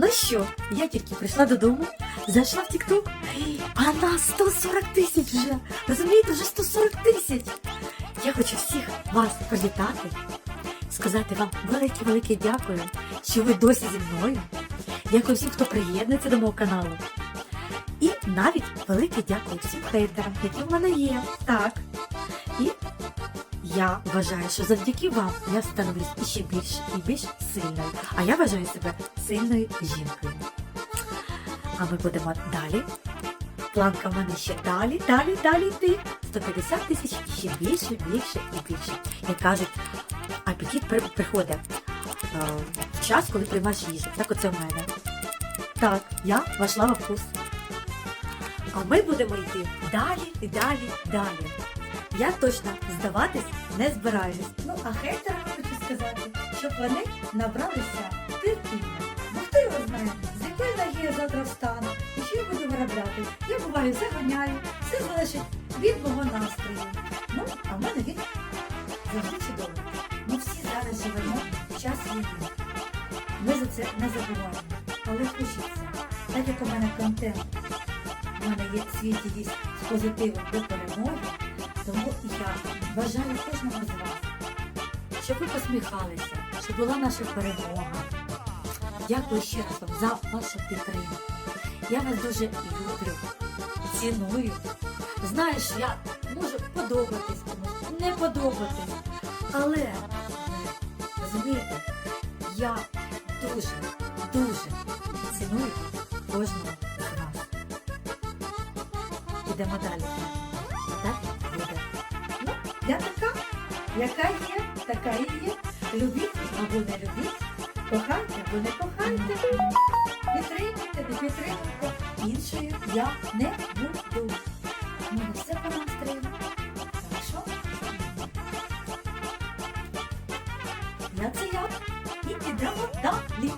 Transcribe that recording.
Ну що, я тільки прийшла додому, зайшла в TikTok, а на 140 тисяч вже. Розумієте, вже 140 тисяч. Я хочу всіх вас привітати, сказати вам велике-велике дякую, що ви досі зі мною. Дякую всім, хто приєднується до мого каналу. І навіть велике дякую всім хейтерам, які в мене є. Так. І я вважаю, що завдяки вам я становлюсь іще більш і більш сильною. А я вважаю себе сильною жінкою. А ми будемо далі. Планка в мене ще далі, далі, далі йти. 150 тисяч ще більше, більше і більше. Як кажуть, апетит при- приходить е, в час, коли приймаєш їжу. Так оце в мене. Так, я вошла во вкус. А ми будемо йти далі і далі, далі. Я точно здаватись не збираюсь. Ну, а хейтерам хочу сказати, щоб вони набралися терпіння. Бо хто його знає, з якої ноги я завтра встану і що я буду виробляти. Я буваю заганяю, все залежить від мого настрою. Ну, а в мене він завжди чудовий. Ми всі зараз живемо в час війни. Ми за це не забуваємо. Але хочеться, так як у мене контент, у мене є свій дівіс з позитивом до перемоги, тому я бажаю кожному з вас, щоб ви посміхалися, щоб була наша перемога. Дякую ще раз вам за вашу підтримку. Я вас дуже люблю, ціную. Знаю, що я можу подобатись комусь, не подобатись. Але, розумієте, я дуже, дуже ціную кожного. Ідемо далі. Так буде. Ну, я така, яка є, така і є. Любіть або не любіть, кохайте або не кохайте. Підтримуйте, не підтримуйте. Іншою я не буду. У мене все по настрою. Хорошо? Я це я. І підемо далі.